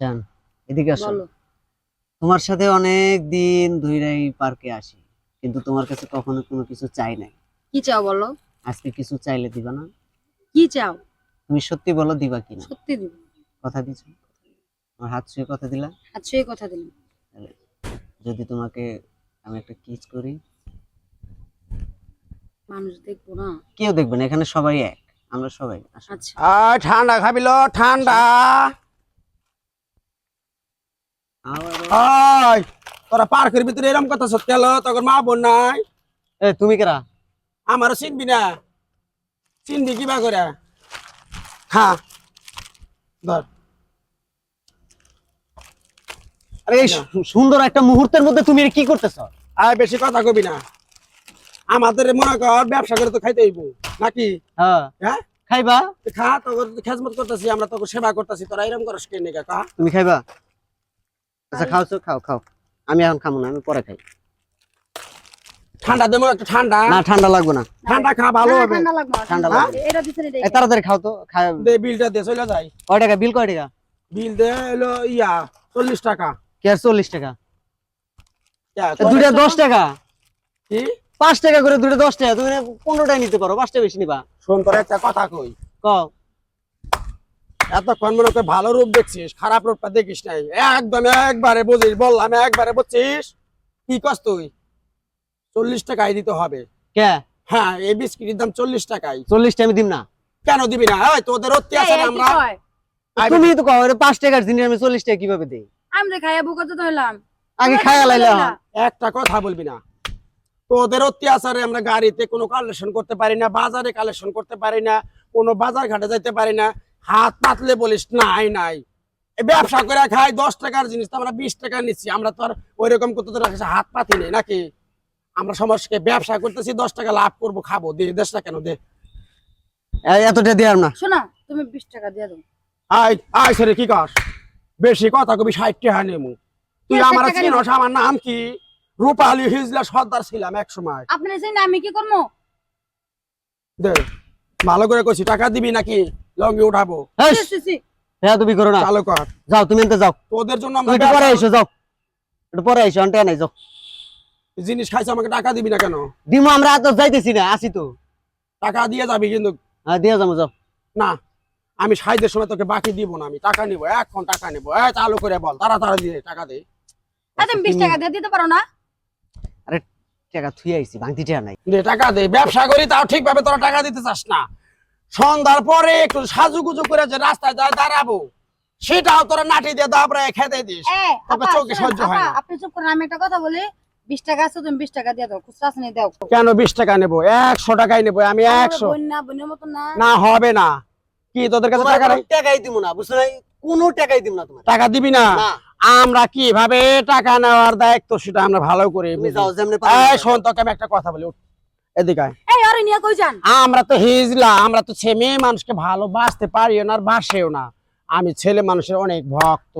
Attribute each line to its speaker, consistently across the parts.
Speaker 1: জান এদিকে আসো। তোমার সাথে অনেক দিন ধরে পার্কে আসি কিন্তু তোমার কাছে কখনো কোনো কিছু চাই নাই।
Speaker 2: কি চাও বলো?
Speaker 1: আজকে কিছু চাইলে দিবা না?
Speaker 2: কি চাও?
Speaker 1: তুমি সত্যি বলো দিবা কিনা?
Speaker 2: সত্যি দিব।
Speaker 1: কথা দিছো? আমার হাত ছুঁয়ে কথা দিলা?
Speaker 2: হাত ছুঁয়ে কথা দিলাম।
Speaker 1: যদি তোমাকে আমি একটা কিস করি।
Speaker 2: মানুষ দেখব না।
Speaker 1: কেউ দেখবে না এখানে সবাই এক। আমরা সবাই
Speaker 2: আচ্ছা।
Speaker 3: ঠান্ডা খাবিল ঠান্ডা। আয় তোরা পার্কের ভিতরে এরম কথা সত্যি হলো তখন মা বোন নাই।
Speaker 1: এ তুমি কেরা?
Speaker 3: আমারও চিনবি না। চিনবি কিবা করে? হ্যাঁ ধর।
Speaker 1: আরে এই সুন্দর একটা মুহূর্তের মধ্যে তুমি কি করতেছ?
Speaker 3: আয় বেশি কথা কবি না। আমাদের মনে কর ব্যবসা করে তো খাইতে হইব। নাকি?
Speaker 1: হ্যাঁ।
Speaker 3: হ্যাঁ?
Speaker 1: খাইবা?
Speaker 3: খা তোর খেজমত করতেছি আমরা তোকে সেবা করতেছি তোরা এরম করস কে? নেই কা
Speaker 1: তুমি খাইবা? আচ্ছা খাও তো খাও খাও। আমি এখন খাব না আমি পরে খাই।
Speaker 3: ঠান্ডা দেবো একটু ঠান্ডা।
Speaker 1: না ঠান্ডা লাগবে না।
Speaker 3: ঠান্ডা খা ভালো হবে।
Speaker 2: ঠান্ডা লাগবে
Speaker 1: ঠান্ডা
Speaker 2: ঠান্ডা
Speaker 1: লাগবে।
Speaker 2: এটা দিছেন এটা
Speaker 1: তাড়াতাড়ি খাও তো খাও
Speaker 3: দে বিলটা দে চলে যাই।
Speaker 1: কয় টাকা? বিল কয় টাকা?
Speaker 3: বিল দে হলো ইয়া চল্লিশ টাকা।
Speaker 1: কে আর চল্লিশ টাকা? এ দুইটা দশ টাকা?
Speaker 3: কি?
Speaker 1: পাঁচ টাকা করে দুটো দশ টাকা তুমি পনেরোটাই নিতে পারো পাঁচটা বেশি নিবা।
Speaker 3: শোন তোর একটা কথা কই।
Speaker 1: ক
Speaker 3: এতক্ষণ মনে কর ভালো রূপ দেখছিস খারাপ রূপটা দেখিস নাই। একদম একবারে বুঝিস বললাম একবারে বুঝছিস? কি কস তুই? চল্লিশ টাকায় দিতে হবে।
Speaker 1: কে?
Speaker 3: হ্যাঁ এই বিস্কিটের দাম চল্লিশ টাকায়
Speaker 1: চল্লিশটা আমি দিম না।
Speaker 3: কেন দিবি না? এই তোদের অত্যাচার
Speaker 2: এই,
Speaker 3: আমরা?
Speaker 2: কি
Speaker 1: তুমি তো কও পাঁচ টাকার জিনিস আমি চল্লিশ টাকা কীভাবে দিই?
Speaker 2: আমরা খাইয়া বুকতে
Speaker 1: আগে খায়া লাইলে
Speaker 3: একটা কথা বলবি না। তোদের অত্যাচারে আমরা গাড়িতে কোনো কালেকশন করতে পারি না বাজারে কালেকশন করতে পারি না কোনো বাজার ঘাটে যাইতে পারি না। হাত পাতলে বলিস নাই নাই। ব্যবসা করে খাই দশ টাকার জিনিস তো আমরা বিশ টাকা নিচ্ছি। আমরা তো আর ওই রকম করতে তোর কাছে হাত পাতি নেই নাকি? আমরা সমাজকে ব্যবসা করতেছি দশ টাকা লাভ করব খাব। দে দেশটা কেন দে।
Speaker 1: এতটা দেওয়ার না।
Speaker 2: শোনা তুমি বিশ টাকা দিয়ে দাও।
Speaker 3: আয় আয় সরে কি কর? বেশি কথা কবি ষাট টাকা নেমু। তুই আমার চিনস আমার নাম কি? রূপালী হিজলা সর্দার ছিলাম এক সময়
Speaker 2: আপনি সেই না আমি কি করব?
Speaker 3: দে ভালো করে কইছি টাকা দিবি নাকি? লঙ্গি উঠাবো।
Speaker 1: হ্যাঁ তুমি করো না।
Speaker 3: চালু কর।
Speaker 1: যাও তুমি এনতে যাও।
Speaker 3: তোদের জন্য আমরা
Speaker 1: একটু পরে এসো যাও। একটু পরে এসো আনতে নাই যাও।
Speaker 3: জিনিস খাইছে আমাকে টাকা দিবি না কেন?
Speaker 1: দিমো আমরা তো যাইতেছি না আসি তো।
Speaker 3: টাকা দিয়ে যাবি কিন্তু।
Speaker 1: হ্যাঁ দিয়ে যাব যাও।
Speaker 3: না আমি সাইদের সময় তোকে বাকি দিব না আমি টাকা নিব এখন টাকা নিব। এ চালু করে বল তাড়াতাড়ি দিয়ে টাকা দে।
Speaker 2: এই তুমি বিশ টাকা দিয়ে দিতে পারো না।
Speaker 1: আরে টাকা থুই আইছি ভাঙতি টাকা নাই।
Speaker 3: দে টাকা দে ব্যবসা করি তাও ঠিকভাবে তোরা টাকা দিতে চাস না। সন্ধ্যার পরে একটু সাজুগুজু করে যে রাস্তায় যায় দাঁড়াবো সেটাও তোরা নাটি দিয়ে দাবড়ায় খেতে দিস। চোখে সহ্য হয় না।
Speaker 2: আপনি চুপ করেন আমি একটা কথা বলি বিশ টাকা আছে তুমি বিশ টাকা দিয়ে দাও খুচরা আছে দাও।
Speaker 3: কেন বিশ টাকা নেব? একশো টাকাই নেব আমি একশো।
Speaker 2: বন্যা বন্যার মতো না।
Speaker 3: না হবে না। কি তোদের কাছে টাকা
Speaker 1: টাকাই দিব না বুঝছ নাই? কোনো টাকাই দিব না তোমার।
Speaker 3: টাকা দিবি না?
Speaker 1: না।
Speaker 3: আমরা কীভাবে টাকা নেওয়ার দায়িত্ব সেটা আমরা ভালো করে শোন তোকে আমি একটা কথা বলি উঠ। এদিকে
Speaker 2: এই আরে নিয়ে কই যান?
Speaker 3: আমরা তো হিজলা আমরা তো ছে মানুষকে ভালোবাসতে পারিও না আর বাসেও না। আমি ছেলে মানুষের অনেক ভক্ত।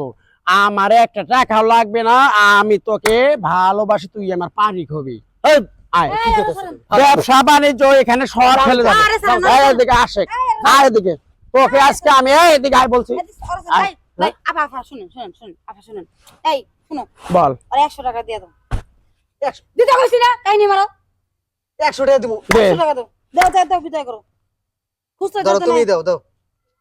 Speaker 3: আমার একটা টাকাও লাগবে না আমি তোকে ভালোবাসি তুই আমার
Speaker 2: আরে সরেন।
Speaker 3: ব্যবসা বাণিজ্য এখানে সব ফেলে যাবে
Speaker 2: আরে।
Speaker 3: এদিকে আসে। আয় এদিকে। তোকে আজকে আমি এদিকে আয় বলছি।
Speaker 2: আরে শুনুন শুনুন শুনুন শুনুন। এই শুনো।
Speaker 3: বল।
Speaker 2: আর একশো টাকা দিয়ে দাও। দিতে না? তাই নি মারো।
Speaker 1: একশো টাকা দিব।
Speaker 2: টাকা দাও। দাও দাও দাও বিদায় করো। খুচরা
Speaker 1: ধরো তুমি দাও দাও।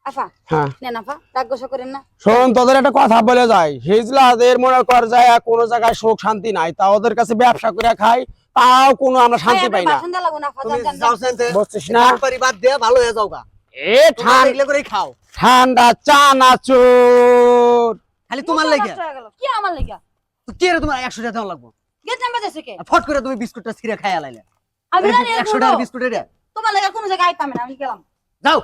Speaker 2: আপা
Speaker 3: হ্যাঁ।
Speaker 2: নেন আপা রাগ গোসা করেন না।
Speaker 3: শোন তোদের একটা কথা বলে যায় হিজলাদের মনে কর যায় কোন জায়গায় সুখ শান্তি নাই। তা ওদের কাছে ব্যবসা করে খাই তাও কোনো আমরা শান্তি পাই না।
Speaker 2: ভাষণ দেওয়া লাগবে না আপা
Speaker 1: তুমি
Speaker 2: যান, যান,
Speaker 1: যাও
Speaker 2: যান।
Speaker 1: সেনতে
Speaker 3: বুঝছিস না?
Speaker 1: পারি বাদ দিয়ে ভালো হয়ে যাও গা
Speaker 3: এ
Speaker 1: তোমার
Speaker 3: ঠান-
Speaker 1: এগুলো করেই খাও।
Speaker 3: ঠান্ডা চানাচুর
Speaker 1: খালি তোমার লাগে।
Speaker 2: নষ্ট হয়ে গেল। কি আমার লাগা?
Speaker 1: কি রে তোমার একশো টাকা দেওয়া লাগবো?
Speaker 2: গেট নাম্বার কে?
Speaker 1: ফট করে তুমি বিস্কুটটা ছিঁড়ে খাইয়া লাইলে।
Speaker 2: আমি জানি
Speaker 1: একশো
Speaker 2: এরকম
Speaker 1: টাকার
Speaker 2: লোক।
Speaker 1: বিস্কুট এটা
Speaker 2: তোমার লাগা কোনো জায়গায় আইতাম না আমি গেলাম।
Speaker 1: যাও।